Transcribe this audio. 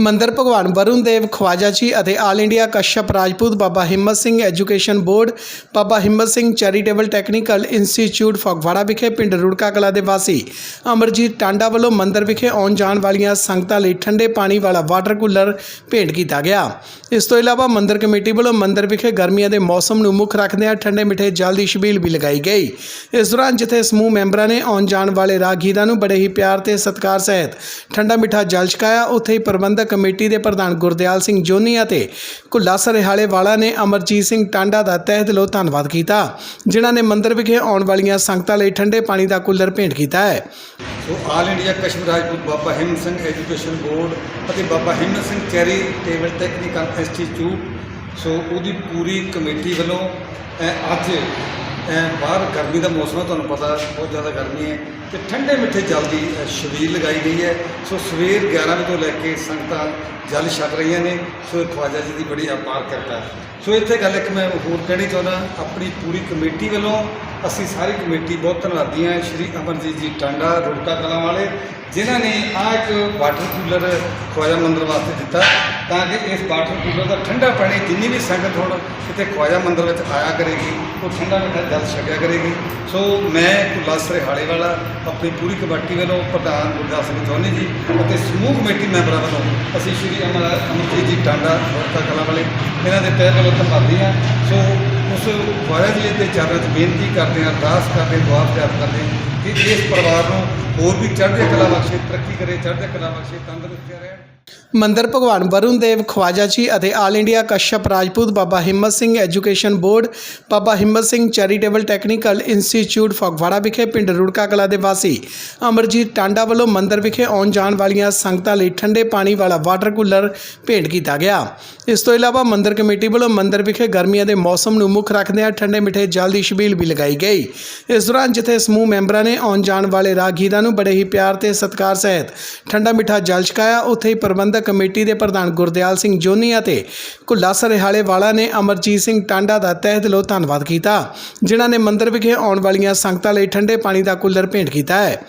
ਮੰਦਰ ਭਗਵਾਨ ਵਰੁਣ ਦੇਵ ਖਵਾਜਾ ਜੀ ਅਤੇ all India Kashyap Rajput Baba Himmat Singh education board, Baba Himmat Singh charitable technical institute Phagwara ਵਿਖੇ ਪਿੰਡ ਰੁੜਕਾ ਕਲਾ ਦੇ ਵਾਸੀ ਅਮਰਜੀਤ ਟਾਂਡਾ ਵੱਲੋਂ ਮੰਦਰ ਵਿਖੇ ਆਉਣ ਜਾਣ ਵਾਲੀਆਂ ਸੰਗਤਾਂ ਲਈ ਠੰਡੇ ਪਾਣੀ ਵਾਲਾ ਵਾਟਰ ਕੂਲਰ ਭੇਂਟ ਕੀਤਾ ਗਿਆ। ਇਸ ਤੋਂ ਇਲਾਵਾ ਮੰਦਰ ਕਮੇਟੀ ਵੱਲੋਂ ਮੰਦਰ ਵਿਖੇ ਗਰਮੀਆਂ ਦੇ ਮੌਸਮ ਨੂੰ ਮੁੱਖ ਰੱਖਦਿਆਂ ਠੰਡੇ ਮਿੱਠੇ ਜਲ ਦੀ ਛਬੀਲ ਵੀ ਲਗਾਈ ਗਈ। ਇਸ ਦੌਰਾਨ ਜਿੱਥੇ ਸਮੂਹ ਮੈਂਬਰਾਂ ਨੇ ਆਉਣ ਜਾਣ ਵਾਲੇ ਰਾਗੀਰਾਂ ਨੂੰ ਬੜੇ ਹੀ ਪਿਆਰ ਤੇ ਸਤਿਕਾਰ ਸਹਿਤ ਠੰਡਾ ਮਿੱਠਾ ਜਲ ਛਕਾਇਆ, ਉੱਥੇ ਹੀ ਪ੍ਰਬੰਧਕ ਕਮੇਟੀ ਦੇ ਪ੍ਰਧਾਨ ਗੁਰਦਿਆਲ ਸਿੰਘ ਜੋਨੀ ਅਤੇ ਕੁੱਲਾ ਸਰਹਾਲੇ ਵਾਲਾ ਨੇ ਅਮਰਜੀਤ ਸਿੰਘ ਟਾਂਡਾ ਦਾ ਤਹਿ ਦਿਲੋਂ ਧੰਨਵਾਦ ਕੀਤਾ, ਜਿਨ੍ਹਾਂ ਨੇ ਮੰਦਰ ਵਿਖੇ ਆਉਣ ਵਾਲੀਆਂ ਸੰਗਤਾਂ ਲਈ ਠੰਡੇ ਪਾਣੀ ਦਾ ਕੂਲਰ ਭੇਂਟ ਕੀਤਾ ਹੈ। So all India Kashmir Rajput Baba Himmat Singh education board ਅਤੇ Baba Himmat Singh charitable technical institute, so ਉਹਦੀ ਪੂਰੀ ਕਮੇਟੀ ਵੱਲੋਂ ਅੱਜ ਬਾਹਰ ਗਰਮੀ ਦਾ ਮੌਸਮ ਹੈ ਤੁਹਾਨੂੰ ਪਤਾ ਬਹੁਤ ਜ਼ਿਆਦਾ ਗਰਮੀ ਹੈ ਤੇ ਠੰਡੇ ਮਿੱਠੇ ਜਲ ਦੀ ਅ, ਛਬੀਲ ਲਗਾਈ ਗਈ ਹੈ। ਸੋ ਸਵੇਰ 11 ਵਜੇ ਤੋਂ ਲੈ ਕੇ ਸੰਗਤਾਂ ਜਲ ਛਕ ਰਹੀਆਂ ਨੇ ਸੋ ਖਵਾਜਾ ਜੀ ਦੀ ਬੜੀ ਅਪਾਰ ਕਿਰਪਾ ਸੋ ਇੱਥੇ ਗੱਲ ਇੱਕ ਮੈਂ ਹੋਰ ਕਹਿਣੀ ਚਾਹੁੰਦਾ ਆਪਣੀ ਪੂਰੀ ਕਮੇਟੀ ਵੱਲੋਂ ਅਸੀਂ ਸਾਰੀ ਕਮੇਟੀ ਬਹੁਤ ਧੰਨਵਾਦੀ ਹਾਂ ਸ਼੍ਰੀ ਅਮਰਜੀਤ ਜੀ ਟਾਂਡਾ, ਰੁੜਕਾ ਕਲਾਂ ਵਾਲੇ, ਜਿਨ੍ਹਾਂ ਨੇ ਆ ਇੱਕ ਵਾਟਰ ਕੂਲਰ ਖਵਾਜਾ ਮੰਦਰ ਵਾਸਤੇ ਦਿੱਤਾ, ਤਾਂ ਕਿ ਇਸ ਵਾਟਰ ਕੂਲਰ ਦਾ ਠੰਡਾ ਪਾਣੀ ਜਿੰਨੀ ਵੀ ਸੰਗਤ ਹੁਣ ਕਿਤੇ ਖਵਾਜਾ ਮੰਦਰ ਵਿੱਚ ਆਇਆ ਕਰੇਗੀ, ਉਹ ਠੰਡਾ ਮਿੱਠਾ ਜਲ ਛਕਿਆ ਕਰੇਗੀ। ਸੋ ਮੈਂ ਕੁੱਲਾ ਸਰਹਾਲੇ ਵਾਲਾ, ਆਪਣੀ ਪੂਰੀ ਕਮੇਟੀ ਵੱਲੋਂ ਪ੍ਰਧਾਨ ਗੁਰਦਾਸ ਸਿੰਘ ਚੌਨੀ ਜੀ ਅਤੇ ਸਮੂਹ ਕਮੇਟੀ ਮੈਂਬਰਾਂ ਵੱਲੋਂ ਅਸੀਂ ਸ਼੍ਰੀ ਅਮਰ ਅਮਰਜੀਤ ਜੀ ਟਾਂਡਾ, ਰੁੜਕਾ ਕਲਾਂ ਵਾਲੇ, ਇਹਨਾਂ ਦੇ ਤਹਿ ਦਿਲੋਂ ਧੰਨਵਾਦੀ ਹਾਂ। ਸੋ ਉਸ ਖਵਾਜਾ ਜੀ ਦੇ ਚਰਨਾਂ 'ਚ ਬੇਨਤੀ ਕਰਦੇ ਹਾਂ, ਅਰਦਾਸ ਕਰਦੇ ਹਾਂ ਦੁਆ ਪ੍ਰਾਪਤ ਕਰਦੇ ਹਾਂ ਕਿ ਇਸ ਪਰਿਵਾਰ ਨੂੰ ਹੋਰ ਵੀ ਚੜ੍ਹਦੇ ਕਲਾ ਬਖਸ਼ੇ, ਤਰੱਕੀ ਕਰੇ, ਚੜ੍ਹਦੇ ਕਲਾ ਬਖਸ਼ੇ, ਤੰਦਰੁਸਤ ਰਹਿਣ। ਮੰਦਰ ਭਗਵਾਨ ਵਰੁਣ ਦੇਵ ਖਵਾਜਾ ਜੀ ਅਤੇ all India Kashyap Rajput Baba Himmat Singh education board, Baba Himmat Singh charitable technical institute Phagwara ਵਿਖੇ ਪਿੰਡ ਰੁੜਕਾ ਕਲਾ ਦੇ ਵਾਸੀ ਅਮਰਜੀਤ ਟਾਂਡਾ ਵੱਲੋਂ ਮੰਦਰ ਵਿਖੇ ਆਉਣ ਜਾਣ ਵਾਲੀਆਂ ਸੰਗਤਾਂ ਲਈ ਠੰਡੇ ਪਾਣੀ ਵਾਲਾ ਵਾਟਰ ਕੂਲਰ ਭੇਂਟ ਕੀਤਾ ਗਿਆ। ਇਸ ਤੋਂ ਇਲਾਵਾ ਮੰਦਰ ਕਮੇਟੀ ਵੱਲੋਂ ਮੰਦਰ ਵਿਖੇ ਗਰਮੀਆਂ ਦੇ ਮੌਸਮ ਨੂੰ ਮੁੱਖ ਰੱਖਦਿਆਂ ਠੰਡੇ ਮਿੱਠੇ ਜਲ ਦੀ ਛਬੀਲ ਵੀ ਲਗਾਈ ਗਈ। ਇਸ ਦੌਰਾਨ ਜਿੱਥੇ ਸਮੂਹ ਮੈਂਬਰਾਂ ਨੇ ਆਉਣ ਜਾਣ ਵਾਲੇ ਰਾਗੀਰਾਂ ਨੂੰ ਬੜੇ ਹੀ ਪਿਆਰ ਤੇ ਸਤਿਕਾਰ ਸਹਿਤ ਠੰਡਾ ਮਿੱਠਾ ਜਲ ਛਕਾਇਆ, ਉੱਥੇ ਹੀ ਪ੍ਰਬੰਧ ਪ੍ਰਬੰਧਕ ਕਮੇਟੀ ਦੇ ਪ੍ਰਧਾਨ ਗੁਰਦਿਆਲ ਸਿੰਘ ਜੋਨੀ ਅਤੇ ਕੁੱਲਾ ਸਰਹਾਲੇ ਵਾਲਾ ਨੇ ਅਮਰਜੀਤ ਸਿੰਘ ਟਾਂਡਾ ਦਾ ਤਹਿ ਦਿਲੋਂ ਧੰਨਵਾਦ ਕੀਤਾ, ਜਿਨ੍ਹਾਂ ਨੇ ਮੰਦਰ ਵਿਖੇ ਆਉਣ ਵਾਲੀਆਂ ਸੰਗਤਾਂ ਲਈ ਠੰਡੇ ਪਾਣੀ ਦਾ ਕੂਲਰ ਭੇਂਟ ਕੀਤਾ ਹੈ।